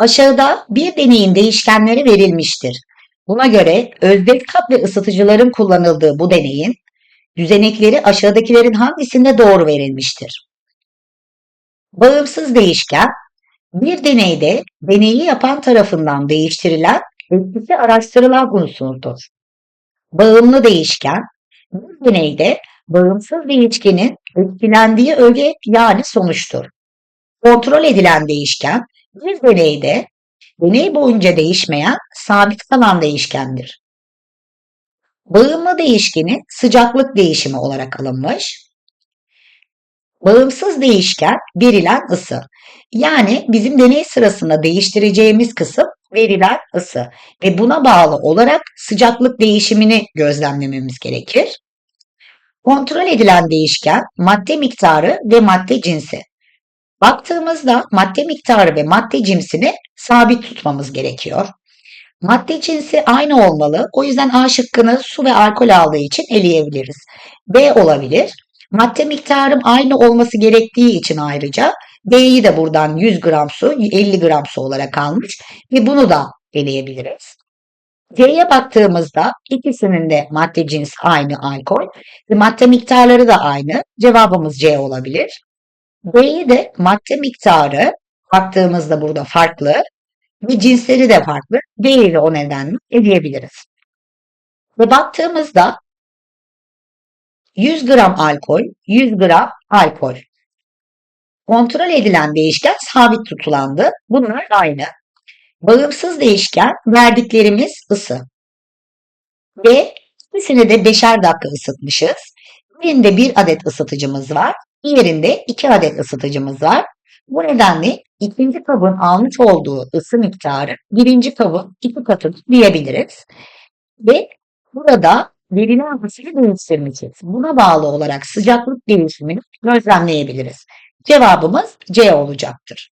Aşağıda bir deneyin değişkenleri verilmiştir. Buna göre özdeş kap ve ısıtıcıların kullanıldığı bu deneyin düzenekleri aşağıdakilerin hangisinde doğru verilmiştir? Bağımsız değişken bir deneyde deneyi yapan tarafından değiştirilen etkisi araştırılan unsurdur. Bağımlı değişken bir deneyde bağımsız değişkenin etkilendiği öge yani sonuçtur. Kontrol edilen değişken bir deneyde deney boyunca değişmeyen sabit kalan değişkendir. Bağımlı değişkeni sıcaklık değişimi olarak alınmış. Bağımsız değişken verilen ısı. Yani bizim deney sırasında değiştireceğimiz kısım verilen ısı ve buna bağlı olarak sıcaklık değişimini gözlemlememiz gerekir. Kontrol edilen değişken madde miktarı ve madde cinsi. Baktığımızda madde miktarı ve madde cinsini sabit tutmamız gerekiyor. Madde cinsi aynı olmalı. O yüzden A şıkkını su ve alkol aldığı için eleyebiliriz. B olabilir. Madde miktarım aynı olması gerektiği için ayrıca B'yi de buradan 100 gram su, 50 gram su olarak almış ve bunu da eleyebiliriz. C'ye baktığımızda ikisinin de madde cinsi aynı alkol ve madde miktarları da aynı. Cevabımız C olabilir. D'yi de madde miktarı baktığımızda burada farklı ve cinsleri de farklı. D'yi de o nedenle eleyebiliriz. Ve baktığımızda 100 gram alkol, 100 gram alkol. Kontrol edilen değişken sabit tutulandı. Bunlar aynı. Bağımsız değişken verdiklerimiz ısı. Ve ikisini de beşer dakika ısıtmışız. Birinde bir adet ısıtıcımız var. Diğerinde iki adet ısıtıcımız var. Bu nedenle ikinci kabın almış olduğu ısı miktarı birinci kabın iki katı diyebiliriz. Ve burada verilen ısıyı değiştirmişiz. Buna bağlı olarak sıcaklık değişimini gözlemleyebiliriz. Cevabımız C olacaktır.